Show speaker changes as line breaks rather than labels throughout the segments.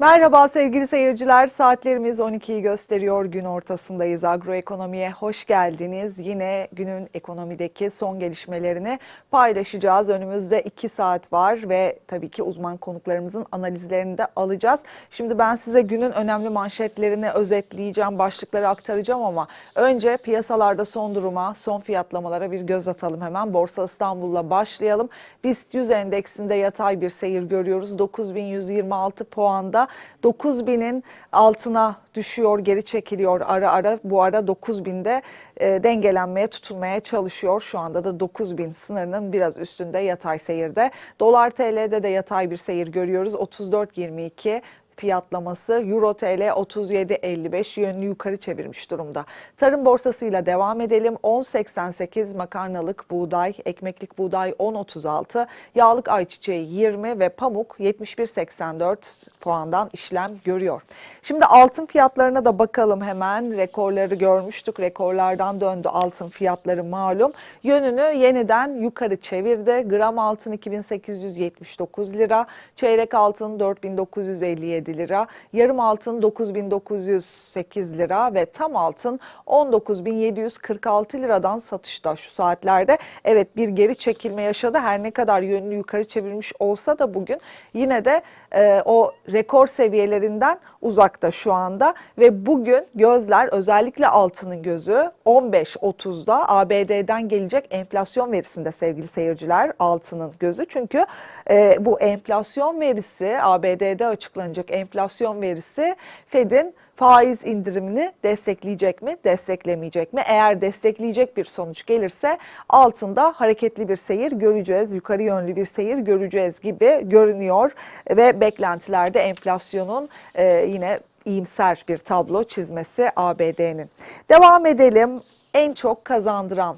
Merhaba sevgili seyirciler. Saatlerimiz 12'yi gösteriyor. Gün ortasındayız. Agroekonomiye hoş geldiniz. Yine günün ekonomideki son gelişmelerini paylaşacağız. Önümüzde 2 saat var ve tabii ki uzman konuklarımızın analizlerini de alacağız. Şimdi ben size günün önemli manşetlerini özetleyeceğim, başlıkları aktaracağım ama önce piyasalarda son duruma, son fiyatlamalara bir göz atalım hemen. Borsa İstanbul'la başlayalım. BIST 100 endeksinde yatay bir seyir görüyoruz. 9126 puanda 9000'in altına düşüyor, geri çekiliyor ara ara. Bu ara 9000'de e, dengelenmeye, tutulmaya çalışıyor. Şu anda da 9000 sınırının biraz üstünde yatay seyirde. Dolar TL'de de yatay bir seyir görüyoruz. 34.22 fiyatlaması Euro TL 37.55 yönünü yukarı çevirmiş durumda. Tarım borsasıyla devam edelim. 10.88 makarnalık buğday, ekmeklik buğday 10.36, yağlık ayçiçeği 20 ve pamuk 71.84 puandan işlem görüyor. Şimdi altın fiyatlarına da bakalım hemen. Rekorları görmüştük. Rekorlardan döndü altın fiyatları malum. Yönünü yeniden yukarı çevirdi. Gram altın 2879 lira, çeyrek altın 4957 lira, yarım altın 9908 lira ve tam altın 19746 liradan satışta şu saatlerde. Evet bir geri çekilme yaşadı. Her ne kadar yönünü yukarı çevirmiş olsa da bugün yine de e, o rekor seviyelerinden uzakta şu anda ve bugün gözler özellikle altının gözü 15.30'da ABD'den gelecek enflasyon verisinde sevgili seyirciler altının gözü. Çünkü e, bu enflasyon verisi ABD'de açıklanacak enflasyon verisi Fed'in faiz indirimini destekleyecek mi, desteklemeyecek mi? Eğer destekleyecek bir sonuç gelirse altında hareketli bir seyir göreceğiz, yukarı yönlü bir seyir göreceğiz gibi görünüyor ve beklentilerde enflasyonun e, yine iyimser bir tablo çizmesi ABD'nin. Devam edelim. En çok kazandıran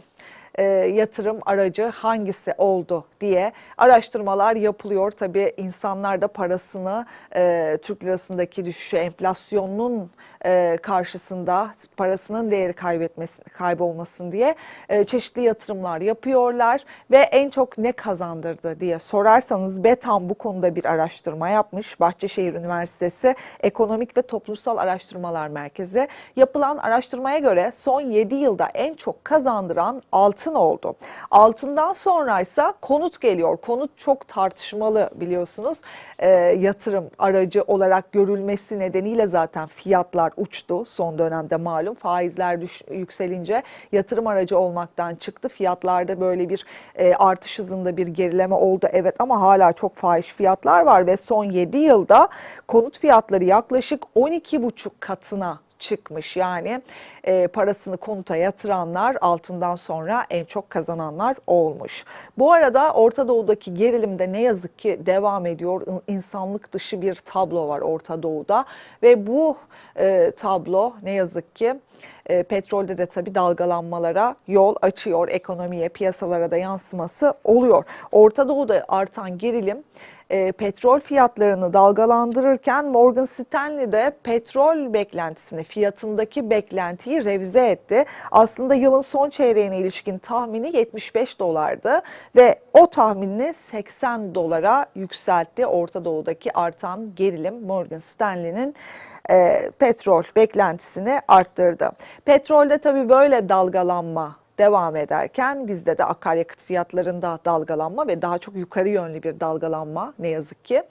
e, yatırım aracı hangisi oldu diye araştırmalar yapılıyor. Tabii insanlar da parasını e, Türk lirasındaki düşüşe enflasyonun e, karşısında parasının değeri kaybetmesi kaybolmasın diye e, çeşitli yatırımlar yapıyorlar ve en çok ne kazandırdı diye sorarsanız Betam bu konuda bir araştırma yapmış. Bahçeşehir Üniversitesi Ekonomik ve Toplumsal Araştırmalar Merkezi yapılan araştırmaya göre son 7 yılda en çok kazandıran altın oldu. Altından sonra ise konut geliyor. Konut çok tartışmalı biliyorsunuz. E, yatırım aracı olarak görülmesi nedeniyle zaten fiyatlar uçtu son dönemde malum. Faizler düş, yükselince yatırım aracı olmaktan çıktı. Fiyatlarda böyle bir e, artış hızında bir gerileme oldu evet ama hala çok fahiş fiyatlar var ve son 7 yılda konut fiyatları yaklaşık 12,5 katına çıkmış. Yani e, parasını konuta yatıranlar altından sonra en çok kazananlar olmuş. Bu arada Orta Doğu'daki gerilimde ne yazık ki devam ediyor. İnsanlık dışı bir tablo var Orta Doğu'da ve bu e, tablo ne yazık ki e, petrolde de tabii dalgalanmalara yol açıyor. Ekonomiye, piyasalara da yansıması oluyor. Orta Doğu'da artan gerilim e, petrol fiyatlarını dalgalandırırken Morgan Stanley de petrol beklentisini, fiyatındaki beklentiyi revize etti. Aslında yılın son çeyreğine ilişkin tahmini 75 dolardı ve o tahminini 80 dolara yükseltti. Orta Doğu'daki artan gerilim Morgan Stanley'nin e, petrol beklentisini arttırdı. Petrolde tabii böyle dalgalanma devam ederken bizde de akaryakıt fiyatlarında dalgalanma ve daha çok yukarı yönlü bir dalgalanma ne yazık ki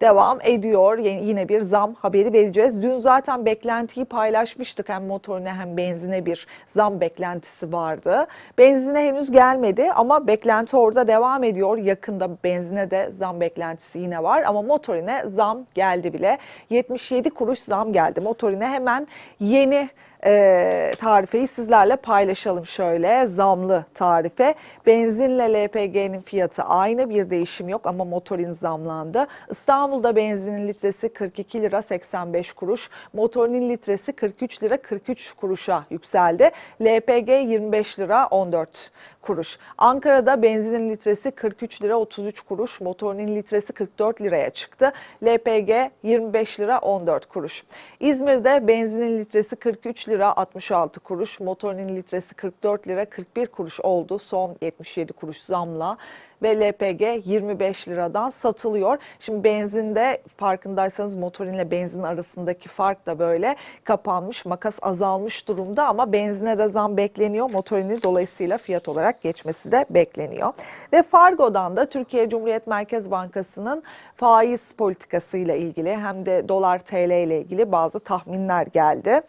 devam ediyor. Yine bir zam haberi vereceğiz. Dün zaten beklentiyi paylaşmıştık. Hem motorine hem benzine bir zam beklentisi vardı. Benzine henüz gelmedi ama beklenti orada devam ediyor. Yakında benzine de zam beklentisi yine var ama motorine zam geldi bile. 77 kuruş zam geldi. Motorine hemen yeni e, tarifeyi sizlerle paylaşalım şöyle zamlı tarife. Benzinle LPG'nin fiyatı aynı bir değişim yok ama motorin zamlandı. İstanbul'da benzinin litresi 42 lira 85 kuruş, motorinin litresi 43 lira 43 kuruşa yükseldi. LPG 25 lira 14 kuruş. Ankara'da benzinin litresi 43 lira 33 kuruş, motorinin litresi 44 liraya çıktı. LPG 25 lira 14 kuruş. İzmir'de benzinin litresi 43 lira 66 kuruş, motorinin litresi 44 lira 41 kuruş oldu son 77 kuruş zamla. Ve LPG 25 liradan satılıyor. Şimdi benzinde farkındaysanız motorinle benzin arasındaki fark da böyle kapanmış, makas azalmış durumda ama benzine de zam bekleniyor. Motorini dolayısıyla fiyat olarak geçmesi de bekleniyor. Ve Fargo'dan da Türkiye Cumhuriyet Merkez Bankası'nın faiz politikasıyla ilgili hem de dolar TL ile ilgili bazı tahminler geldi.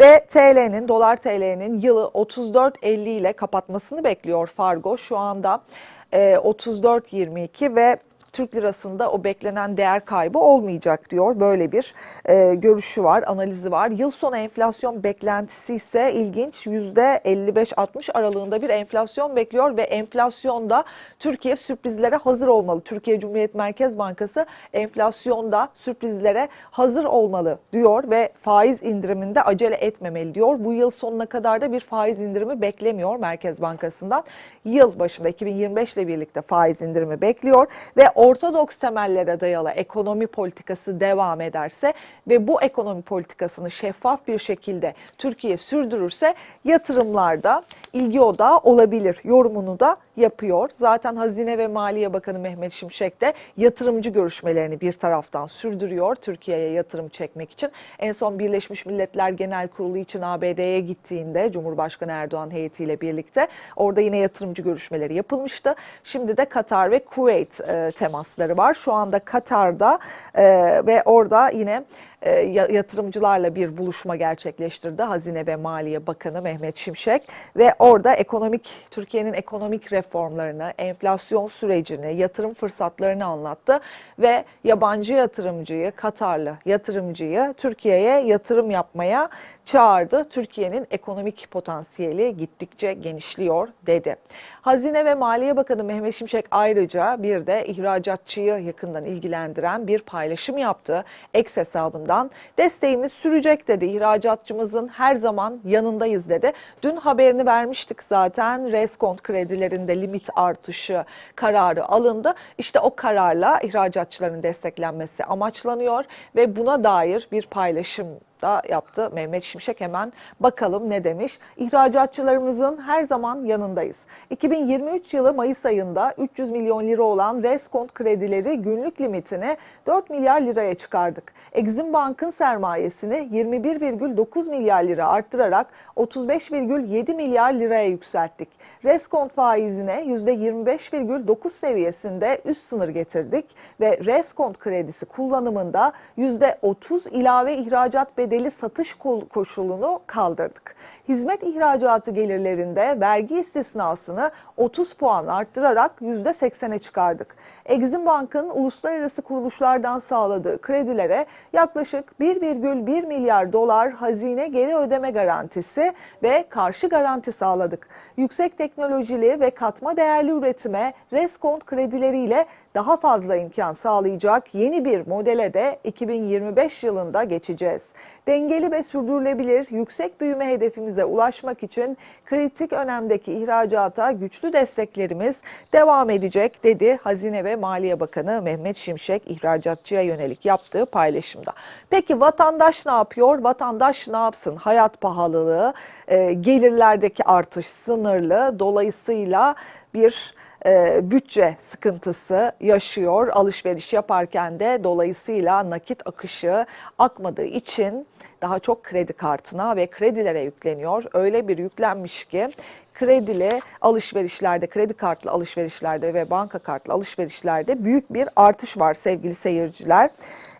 Ve TL'nin dolar TL'nin yılı 34.50 ile kapatmasını bekliyor Fargo. Şu anda 34.22 ve Türk lirasında o beklenen değer kaybı olmayacak diyor. Böyle bir e, görüşü var, analizi var. Yıl sonu enflasyon beklentisi ise ilginç. %55-60 aralığında bir enflasyon bekliyor ve enflasyonda Türkiye sürprizlere hazır olmalı. Türkiye Cumhuriyet Merkez Bankası enflasyonda sürprizlere hazır olmalı diyor ve faiz indiriminde acele etmemeli diyor. Bu yıl sonuna kadar da bir faiz indirimi beklemiyor Merkez Bankası'ndan. Yıl başında 2025 ile birlikte faiz indirimi bekliyor ve ortodoks temellere dayalı ekonomi politikası devam ederse ve bu ekonomi politikasını şeffaf bir şekilde Türkiye sürdürürse yatırımlarda ilgi odağı olabilir yorumunu da yapıyor. Zaten Hazine ve Maliye Bakanı Mehmet Şimşek de yatırımcı görüşmelerini bir taraftan sürdürüyor Türkiye'ye yatırım çekmek için. En son Birleşmiş Milletler Genel Kurulu için ABD'ye gittiğinde Cumhurbaşkanı Erdoğan heyetiyle birlikte orada yine yatırımcı görüşmeleri yapılmıştı. Şimdi de Katar ve Kuveyt e, temasları var. Şu anda Katar'da e, ve orada yine e, yatırımcılarla bir buluşma gerçekleştirdi Hazine ve Maliye Bakanı Mehmet Şimşek ve orada ekonomik Türkiye'nin ekonomik reformlarını, enflasyon sürecini, yatırım fırsatlarını anlattı ve yabancı yatırımcıyı, Katarlı yatırımcıyı Türkiye'ye yatırım yapmaya çağırdı. Türkiye'nin ekonomik potansiyeli gittikçe genişliyor dedi. Hazine ve Maliye Bakanı Mehmet Şimşek ayrıca bir de ihracatçıyı yakından ilgilendiren bir paylaşım yaptı. X hesabından desteğimiz sürecek dedi. İhracatçımızın her zaman yanındayız dedi. Dün haberini vermiştik zaten. Reskont kredilerinde limit artışı kararı alındı. İşte o kararla ihracatçıların desteklenmesi amaçlanıyor ve buna dair bir paylaşım da yaptı Mehmet Şimşek hemen bakalım ne demiş. İhracatçılarımızın her zaman yanındayız. 2023 yılı Mayıs ayında 300 milyon lira olan Reskont kredileri günlük limitini 4 milyar liraya çıkardık. Exim Bank'ın sermayesini 21,9 milyar lira arttırarak 35,7 milyar liraya yükselttik. Reskont faizine %25,9 seviyesinde üst sınır getirdik ve Reskont kredisi kullanımında %30 ilave ihracat bedeli satış koşulunu kaldırdık. Hizmet ihracatı gelirlerinde vergi istisnasını 30 puan arttırarak %80'e çıkardık. Exim Bank'ın uluslararası kuruluşlardan sağladığı kredilere yaklaşık 1,1 milyar dolar hazine geri ödeme garantisi ve karşı garanti sağladık. Yüksek teknolojili ve katma değerli üretime reskont kredileriyle daha fazla imkan sağlayacak yeni bir modele de 2025 yılında geçeceğiz. Dengeli ve sürdürülebilir yüksek büyüme hedefimize ulaşmak için kritik önemdeki ihracata güçlü desteklerimiz devam edecek dedi Hazine ve Maliye Bakanı Mehmet Şimşek ihracatçıya yönelik yaptığı paylaşımda. Peki vatandaş ne yapıyor? Vatandaş ne yapsın? Hayat pahalılığı, e, gelirlerdeki artış sınırlı dolayısıyla bir e, bütçe sıkıntısı yaşıyor alışveriş yaparken de dolayısıyla nakit akışı akmadığı için daha çok kredi kartına ve kredilere yükleniyor. Öyle bir yüklenmiş ki kredili alışverişlerde, kredi kartlı alışverişlerde ve banka kartlı alışverişlerde büyük bir artış var sevgili seyirciler.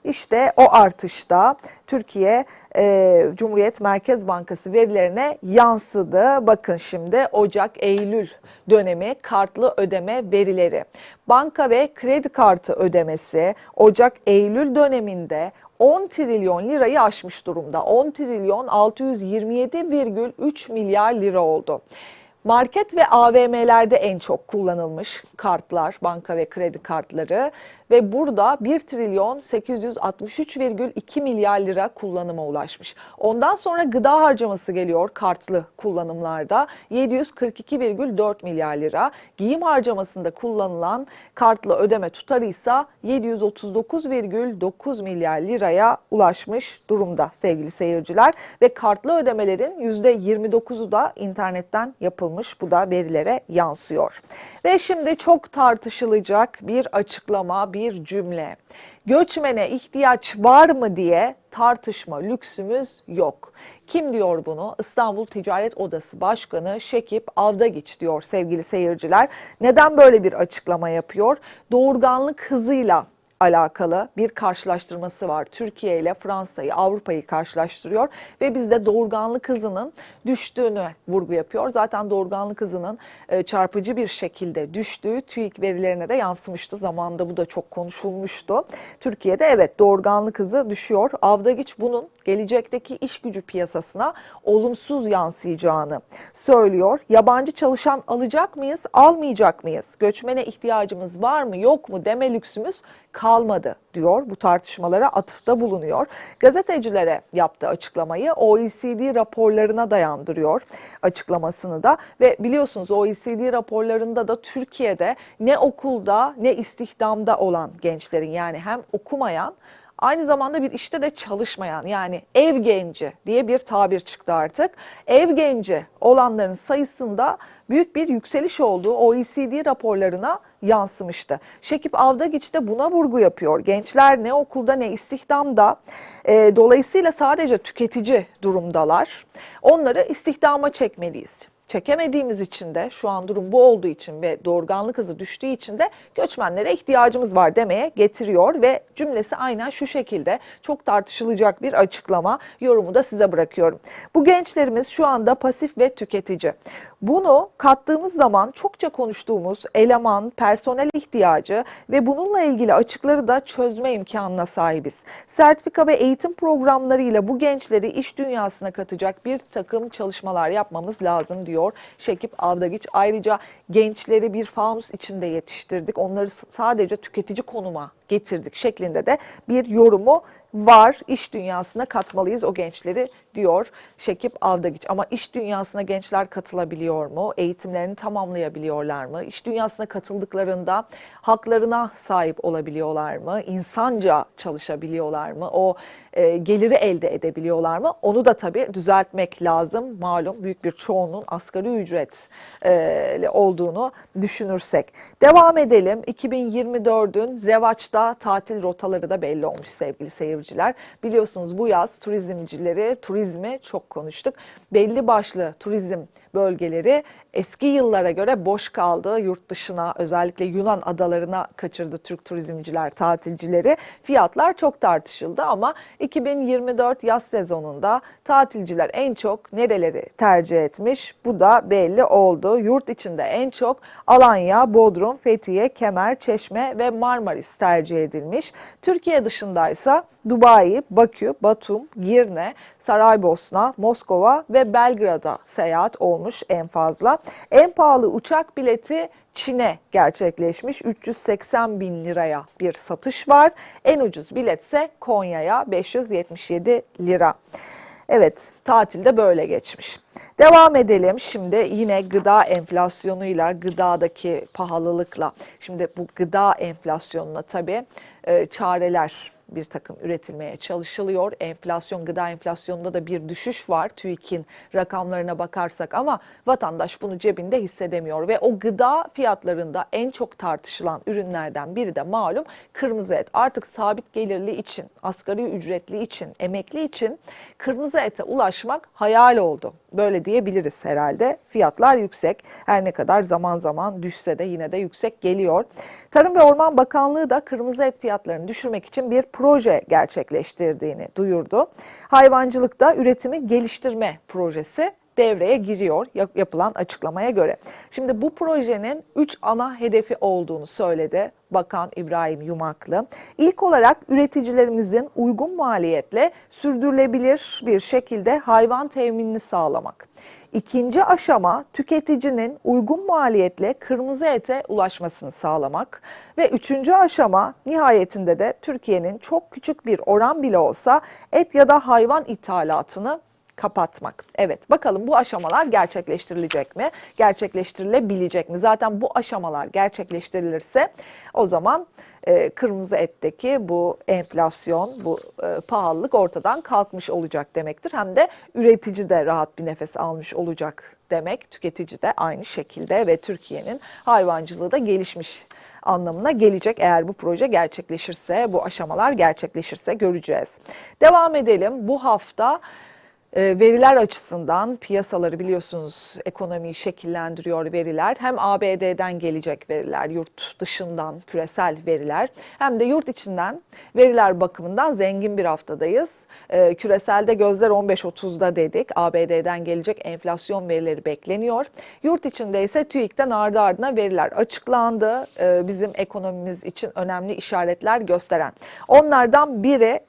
İşte o artışta Türkiye e, Cumhuriyet Merkez Bankası verilerine yansıdı. Bakın şimdi Ocak-Eylül dönemi kartlı ödeme verileri. Banka ve kredi kartı ödemesi Ocak-Eylül döneminde 10 trilyon lirayı aşmış durumda. 10 trilyon 627,3 milyar lira oldu. Market ve AVM'lerde en çok kullanılmış kartlar, banka ve kredi kartları ve burada 1 trilyon 863,2 milyar lira kullanıma ulaşmış. Ondan sonra gıda harcaması geliyor kartlı kullanımlarda 742,4 milyar lira. Giyim harcamasında kullanılan kartlı ödeme tutarı ise 739,9 milyar liraya ulaşmış durumda sevgili seyirciler ve kartlı ödemelerin %29'u da internetten yapılmış. Bu da verilere yansıyor. Ve şimdi çok tartışılacak bir açıklama, bir cümle. Göçmene ihtiyaç var mı diye tartışma lüksümüz yok. Kim diyor bunu? İstanbul Ticaret Odası Başkanı Şekip Avdagiç diyor sevgili seyirciler. Neden böyle bir açıklama yapıyor? Doğurganlık hızıyla alakalı bir karşılaştırması var. Türkiye ile Fransa'yı, Avrupa'yı karşılaştırıyor ve bizde doğurganlık hızının düştüğünü vurgu yapıyor. Zaten doğurganlık hızının e, çarpıcı bir şekilde düştüğü TÜİK verilerine de yansımıştı. Zamanında bu da çok konuşulmuştu. Türkiye'de evet doğurganlık hızı düşüyor. Avdagiç bunun gelecekteki iş gücü piyasasına olumsuz yansıyacağını söylüyor. Yabancı çalışan alacak mıyız, almayacak mıyız? Göçmene ihtiyacımız var mı, yok mu deme lüksümüz kalmadı diyor. Bu tartışmalara atıfta bulunuyor. Gazetecilere yaptığı açıklamayı OECD raporlarına dayandırıyor açıklamasını da ve biliyorsunuz OECD raporlarında da Türkiye'de ne okulda ne istihdamda olan gençlerin yani hem okumayan aynı zamanda bir işte de çalışmayan yani ev genci diye bir tabir çıktı artık. Ev genci olanların sayısında büyük bir yükseliş olduğu OECD raporlarına yansımıştı. Şekip Avdagiç de buna vurgu yapıyor. Gençler ne okulda ne istihdamda e, dolayısıyla sadece tüketici durumdalar. Onları istihdama çekmeliyiz çekemediğimiz için de şu an durum bu olduğu için ve doğurganlık hızı düştüğü için de göçmenlere ihtiyacımız var demeye getiriyor ve cümlesi aynen şu şekilde çok tartışılacak bir açıklama yorumu da size bırakıyorum. Bu gençlerimiz şu anda pasif ve tüketici. Bunu kattığımız zaman çokça konuştuğumuz eleman, personel ihtiyacı ve bununla ilgili açıkları da çözme imkanına sahibiz. Sertifika ve eğitim programlarıyla bu gençleri iş dünyasına katacak bir takım çalışmalar yapmamız lazım diyor Şekip Avdagiç. Ayrıca gençleri bir fanus içinde yetiştirdik. Onları sadece tüketici konuma getirdik şeklinde de bir yorumu var. İş dünyasına katmalıyız o gençleri diyor Şekip Avdagiç. Ama iş dünyasına gençler katılabiliyor mu? Eğitimlerini tamamlayabiliyorlar mı? İş dünyasına katıldıklarında haklarına sahip olabiliyorlar mı? İnsanca çalışabiliyorlar mı? O e, geliri elde edebiliyorlar mı? Onu da tabii düzeltmek lazım. Malum büyük bir çoğunluğun asgari ücret e, olduğunu düşünürsek. Devam edelim. 2024'ün revaçta tatil rotaları da belli olmuş sevgili seyirciler. Biliyorsunuz bu yaz turizmcileri, turizmi çok konuştuk. Belli başlı turizm bölgeleri eski yıllara göre boş kaldı. Yurt dışına özellikle Yunan adalarına kaçırdı Türk turizmciler, tatilcileri. Fiyatlar çok tartışıldı ama 2024 yaz sezonunda tatilciler en çok nereleri tercih etmiş? Bu da belli oldu. Yurt içinde en çok Alanya, Bodrum, Fethiye, Kemer, Çeşme ve Marmaris tercih edilmiş. Türkiye dışındaysa Dubai, Bakü, Batum, Girne, Saraybosna, Moskova ve Belgrad'a seyahat olmuş en fazla. En pahalı uçak bileti Çin'e gerçekleşmiş 380 bin liraya bir satış var. En ucuz bilet ise Konya'ya 577 lira. Evet tatilde böyle geçmiş. Devam edelim şimdi yine gıda enflasyonuyla, gıdadaki pahalılıkla. Şimdi bu gıda enflasyonuna tabii e, çareler bir takım üretilmeye çalışılıyor. Enflasyon, gıda enflasyonunda da bir düşüş var TÜİK'in rakamlarına bakarsak ama vatandaş bunu cebinde hissedemiyor ve o gıda fiyatlarında en çok tartışılan ürünlerden biri de malum kırmızı et. Artık sabit gelirli için, asgari ücretli için, emekli için kırmızı ete ulaşmak hayal oldu. Böyle diyebiliriz herhalde. Fiyatlar yüksek. Her ne kadar zaman zaman düşse de yine de yüksek geliyor. Tarım ve Orman Bakanlığı da kırmızı et fiyatlarını düşürmek için bir proje gerçekleştirdiğini duyurdu. Hayvancılıkta üretimi geliştirme projesi devreye giriyor yapılan açıklamaya göre. Şimdi bu projenin 3 ana hedefi olduğunu söyledi Bakan İbrahim Yumaklı. İlk olarak üreticilerimizin uygun maliyetle sürdürülebilir bir şekilde hayvan teminini sağlamak. İkinci aşama tüketicinin uygun maliyetle kırmızı ete ulaşmasını sağlamak ve üçüncü aşama nihayetinde de Türkiye'nin çok küçük bir oran bile olsa et ya da hayvan ithalatını kapatmak. Evet bakalım bu aşamalar gerçekleştirilecek mi? Gerçekleştirilebilecek mi? Zaten bu aşamalar gerçekleştirilirse o zaman e, kırmızı etteki bu enflasyon, bu e, pahalılık ortadan kalkmış olacak demektir. Hem de üretici de rahat bir nefes almış olacak demek. Tüketici de aynı şekilde ve Türkiye'nin hayvancılığı da gelişmiş anlamına gelecek eğer bu proje gerçekleşirse, bu aşamalar gerçekleşirse göreceğiz. Devam edelim. Bu hafta veriler açısından piyasaları biliyorsunuz ekonomiyi şekillendiriyor veriler. Hem ABD'den gelecek veriler, yurt dışından küresel veriler hem de yurt içinden veriler bakımından zengin bir haftadayız. E, küreselde gözler 15.30'da dedik. ABD'den gelecek enflasyon verileri bekleniyor. Yurt içinde ise TÜİK'ten ardı ardına veriler açıklandı. E, bizim ekonomimiz için önemli işaretler gösteren. Onlardan biri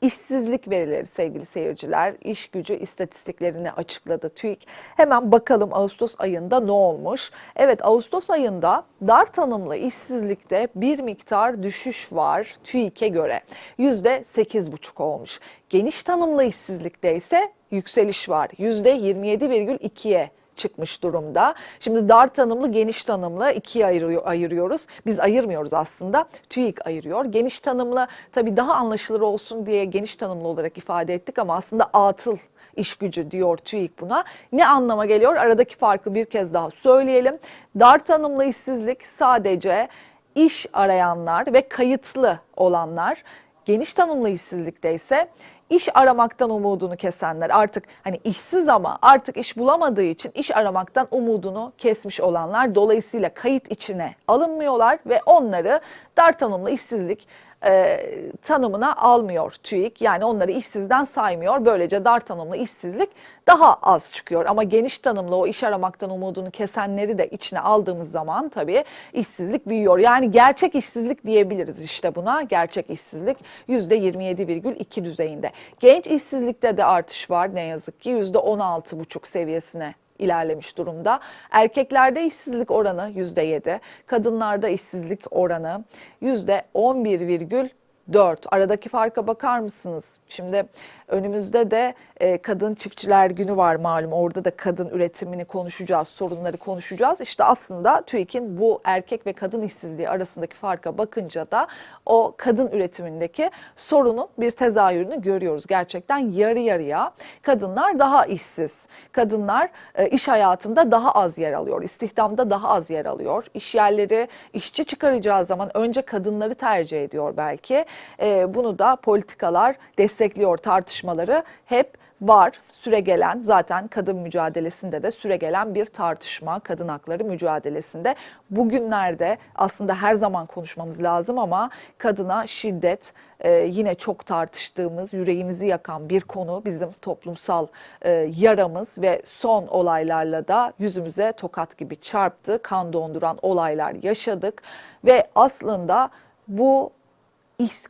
İşsizlik verileri sevgili seyirciler, iş gücü istatistiklerini açıkladı TÜİK. Hemen bakalım Ağustos ayında ne olmuş? Evet Ağustos ayında dar tanımlı işsizlikte bir miktar düşüş var TÜİK'e göre. %8,5 olmuş. Geniş tanımlı işsizlikte ise yükseliş var. %27,2'ye çıkmış durumda. Şimdi dar tanımlı, geniş tanımlı ikiye ayırıyor, ayırıyoruz. Biz ayırmıyoruz aslında. TÜİK ayırıyor. Geniş tanımlı tabii daha anlaşılır olsun diye geniş tanımlı olarak ifade ettik ama aslında atıl iş gücü diyor TÜİK buna. Ne anlama geliyor? Aradaki farkı bir kez daha söyleyelim. Dar tanımlı işsizlik sadece iş arayanlar ve kayıtlı olanlar. Geniş tanımlı işsizlikte ise iş aramaktan umudunu kesenler. Artık hani işsiz ama artık iş bulamadığı için iş aramaktan umudunu kesmiş olanlar. Dolayısıyla kayıt içine alınmıyorlar ve onları dar tanımlı işsizlik e, tanımına almıyor TÜİK. Yani onları işsizden saymıyor. Böylece dar tanımlı işsizlik daha az çıkıyor. Ama geniş tanımlı o iş aramaktan umudunu kesenleri de içine aldığımız zaman tabii işsizlik büyüyor. Yani gerçek işsizlik diyebiliriz işte buna. Gerçek işsizlik %27,2 düzeyinde. Genç işsizlikte de artış var ne yazık ki %16,5 seviyesine ilerlemiş durumda. Erkeklerde işsizlik oranı %7, kadınlarda işsizlik oranı %11,4. Aradaki farka bakar mısınız? Şimdi Önümüzde de e, Kadın Çiftçiler Günü var malum. Orada da kadın üretimini konuşacağız, sorunları konuşacağız. İşte aslında TÜİK'in bu erkek ve kadın işsizliği arasındaki farka bakınca da o kadın üretimindeki sorunun bir tezahürünü görüyoruz. Gerçekten yarı yarıya kadınlar daha işsiz. Kadınlar e, iş hayatında daha az yer alıyor. İstihdamda daha az yer alıyor. İş yerleri işçi çıkaracağı zaman önce kadınları tercih ediyor belki. E, bunu da politikalar destekliyor, tartışmaları hep var. Süre gelen zaten kadın mücadelesinde de süre gelen bir tartışma kadın hakları mücadelesinde. Bugünlerde aslında her zaman konuşmamız lazım ama kadına şiddet e, yine çok tartıştığımız, yüreğimizi yakan bir konu bizim toplumsal e, yaramız ve son olaylarla da yüzümüze tokat gibi çarptı. Kan donduran olaylar yaşadık ve aslında bu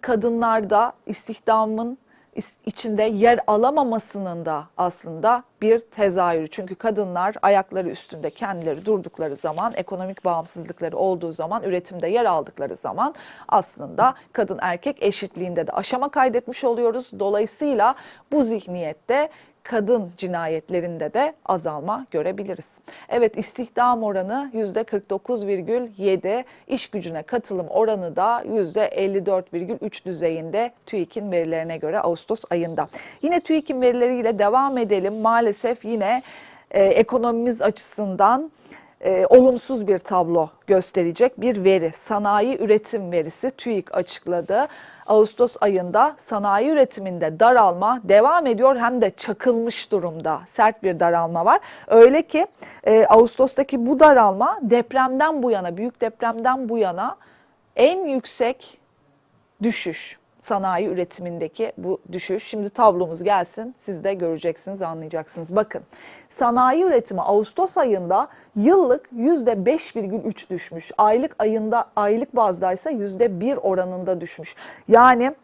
kadınlarda istihdamın içinde yer alamamasının da aslında bir tezahürü. Çünkü kadınlar ayakları üstünde kendileri durdukları zaman, ekonomik bağımsızlıkları olduğu zaman, üretimde yer aldıkları zaman aslında kadın erkek eşitliğinde de aşama kaydetmiş oluyoruz. Dolayısıyla bu zihniyette kadın cinayetlerinde de azalma görebiliriz. Evet istihdam oranı %49,7, iş gücüne katılım oranı da %54,3 düzeyinde TÜİK'in verilerine göre Ağustos ayında. Yine TÜİK'in verileriyle devam edelim. Maalesef yine e, ekonomimiz açısından e, olumsuz bir tablo gösterecek bir veri. Sanayi üretim verisi TÜİK açıkladı. Ağustos ayında sanayi üretiminde daralma devam ediyor hem de çakılmış durumda. Sert bir daralma var. Öyle ki e, Ağustos'taki bu daralma depremden bu yana, büyük depremden bu yana en yüksek düşüş sanayi üretimindeki bu düşüş. Şimdi tablomuz gelsin siz de göreceksiniz anlayacaksınız. Bakın sanayi üretimi Ağustos ayında yıllık %5,3 düşmüş. Aylık ayında aylık bazdaysa %1 oranında düşmüş. Yani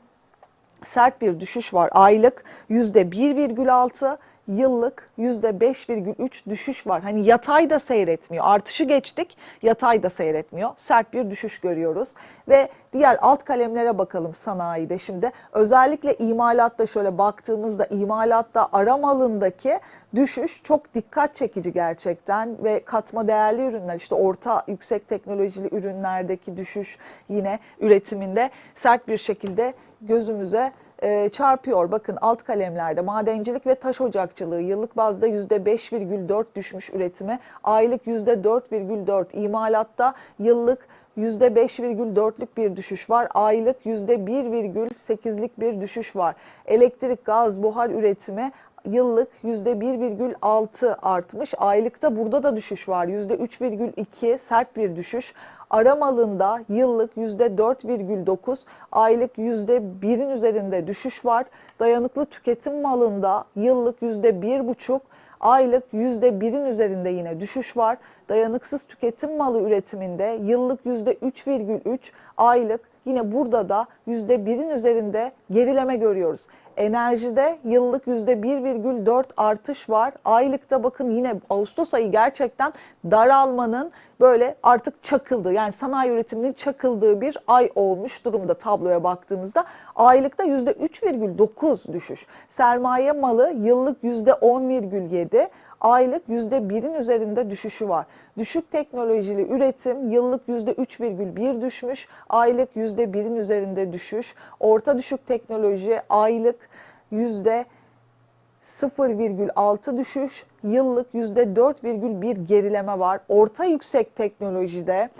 sert bir düşüş var. Aylık %1,6, yıllık %5,3 düşüş var. Hani yatay da seyretmiyor. Artışı geçtik, yatay da seyretmiyor. Sert bir düşüş görüyoruz. Ve diğer alt kalemlere bakalım sanayide şimdi. Özellikle imalatta şöyle baktığımızda imalatta aram alındaki düşüş çok dikkat çekici gerçekten ve katma değerli ürünler işte orta yüksek teknolojili ürünlerdeki düşüş yine üretiminde sert bir şekilde gözümüze e, çarpıyor. Bakın alt kalemlerde madencilik ve taş ocakçılığı yıllık bazda %5,4 düşmüş üretimi, aylık %4,4 imalatta yıllık %5,4'lük bir düşüş var. Aylık %1,8'lik bir düşüş var. Elektrik, gaz, buhar üretimi yıllık %1,6 artmış. Aylıkta burada da düşüş var. %3,2 sert bir düşüş. Ara malında yıllık %4,9, aylık %1'in üzerinde düşüş var. Dayanıklı tüketim malında yıllık %1,5, aylık %1'in üzerinde yine düşüş var. Dayanıksız tüketim malı üretiminde yıllık %3,3, aylık yine burada da %1'in üzerinde gerileme görüyoruz. Enerjide yıllık %1,4 artış var. Aylıkta bakın yine Ağustos ayı gerçekten daralmanın böyle artık çakıldığı yani sanayi üretiminin çakıldığı bir ay olmuş durumda tabloya baktığımızda. Aylıkta %3,9 düşüş. Sermaye malı yıllık %10,7 aylık %1'in üzerinde düşüşü var. Düşük teknolojili üretim yıllık %3,1 düşmüş, aylık %1'in üzerinde düşüş. Orta düşük teknoloji aylık %0,6 düşüş, yıllık %4,1 gerileme var. Orta yüksek teknolojide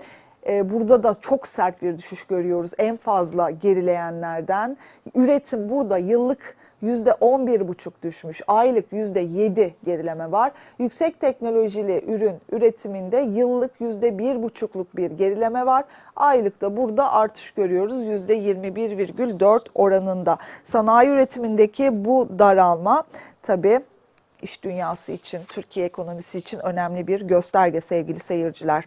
e, Burada da çok sert bir düşüş görüyoruz en fazla gerileyenlerden. Üretim burada yıllık %11,5 düşmüş. Aylık %7 gerileme var. Yüksek teknolojili ürün üretiminde yıllık %1,5'luk bir gerileme var. Aylıkta burada artış görüyoruz %21,4 oranında. Sanayi üretimindeki bu daralma tabii iş dünyası için, Türkiye ekonomisi için önemli bir gösterge sevgili seyirciler.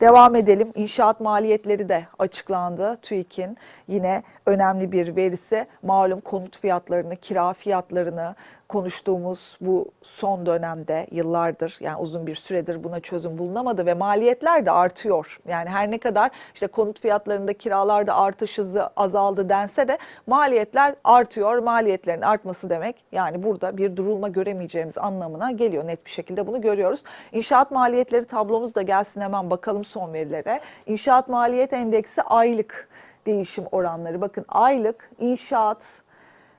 Devam edelim. İnşaat maliyetleri de açıklandı. TÜİK'in yine önemli bir verisi. Malum konut fiyatlarını, kira fiyatlarını, konuştuğumuz bu son dönemde yıllardır yani uzun bir süredir buna çözüm bulunamadı ve maliyetler de artıyor. Yani her ne kadar işte konut fiyatlarında kiralarda artış hızı azaldı dense de maliyetler artıyor. Maliyetlerin artması demek yani burada bir durulma göremeyeceğimiz anlamına geliyor. Net bir şekilde bunu görüyoruz. İnşaat maliyetleri tablomuz da gelsin hemen bakalım son verilere. İnşaat maliyet endeksi aylık değişim oranları. Bakın aylık inşaat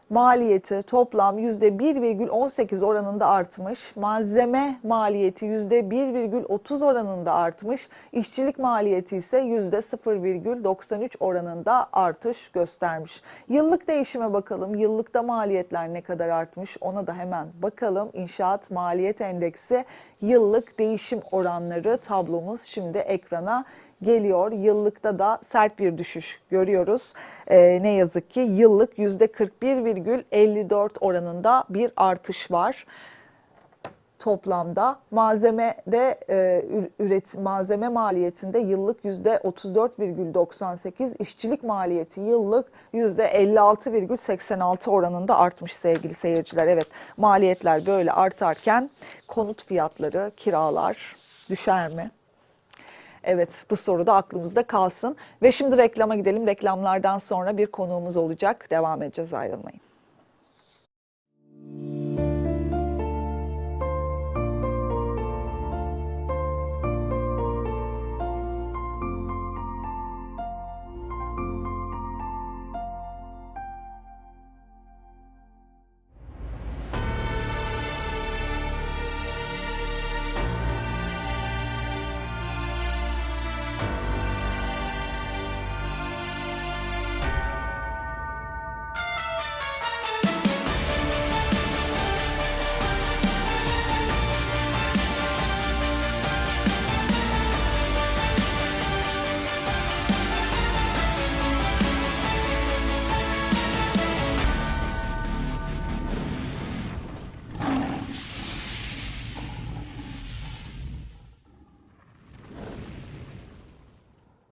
maliyeti toplam %1,18 oranında artmış. Malzeme maliyeti %1,30 oranında artmış. İşçilik maliyeti ise %0,93 oranında artış göstermiş. Yıllık değişime bakalım. Yıllıkta maliyetler ne kadar artmış ona da hemen bakalım. İnşaat maliyet endeksi yıllık değişim oranları tablomuz şimdi ekrana geliyor. Yıllıkta da sert bir düşüş görüyoruz. Ee, ne yazık ki yıllık %41,54 oranında bir artış var toplamda malzemede e, üretim malzeme maliyetinde yıllık %34,98 işçilik maliyeti yıllık %56,86 oranında artmış sevgili seyirciler. Evet maliyetler böyle artarken konut fiyatları, kiralar düşer mi? Evet bu soru da aklımızda kalsın. Ve şimdi reklama gidelim. Reklamlardan sonra bir konuğumuz olacak. Devam edeceğiz ayrılmayın.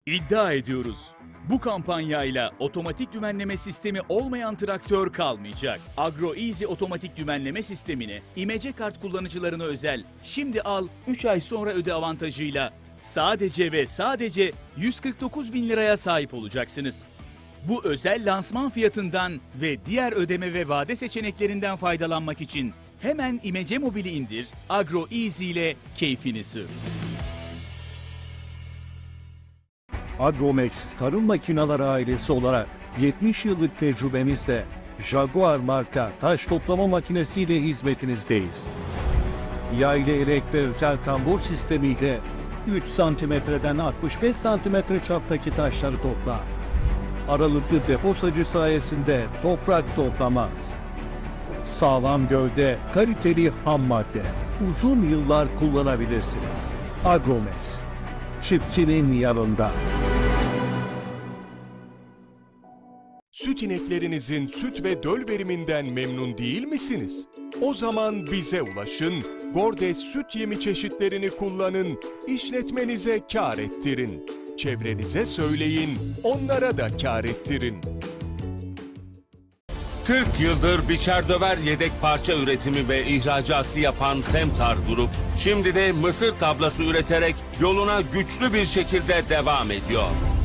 İddia ediyoruz. Bu kampanyayla otomatik dümenleme sistemi olmayan traktör kalmayacak. Agro Easy otomatik dümenleme sistemini imece kart kullanıcılarına özel şimdi al 3 ay sonra öde avantajıyla sadece ve sadece 149 bin liraya sahip olacaksınız. Bu özel lansman fiyatından ve diğer ödeme ve vade seçeneklerinden faydalanmak için hemen İmece Mobil'i indir, Agro Easy ile keyfini sür.
Agromex Tarım Makineleri ailesi olarak 70 yıllık tecrübemizle Jaguar marka taş toplama makinesiyle hizmetinizdeyiz. Yaylı elek ve özel tambur sistemiyle 3 santimetreden 65 santimetre çaptaki taşları toplar. Aralıklı depo sacı sayesinde toprak toplamaz. Sağlam gövde, kaliteli ham madde. Uzun yıllar kullanabilirsiniz. Agromex. Çiftçinin yanında.
Süt ineklerinizin süt ve döl veriminden memnun değil misiniz? O zaman bize ulaşın, Gordes süt yemi çeşitlerini kullanın, işletmenize kar ettirin. Çevrenize söyleyin, onlara da kar ettirin.
40 yıldır biçer döver yedek parça üretimi ve ihracatı yapan Temtar Grup, şimdi de mısır tablası üreterek yoluna güçlü bir şekilde devam ediyor.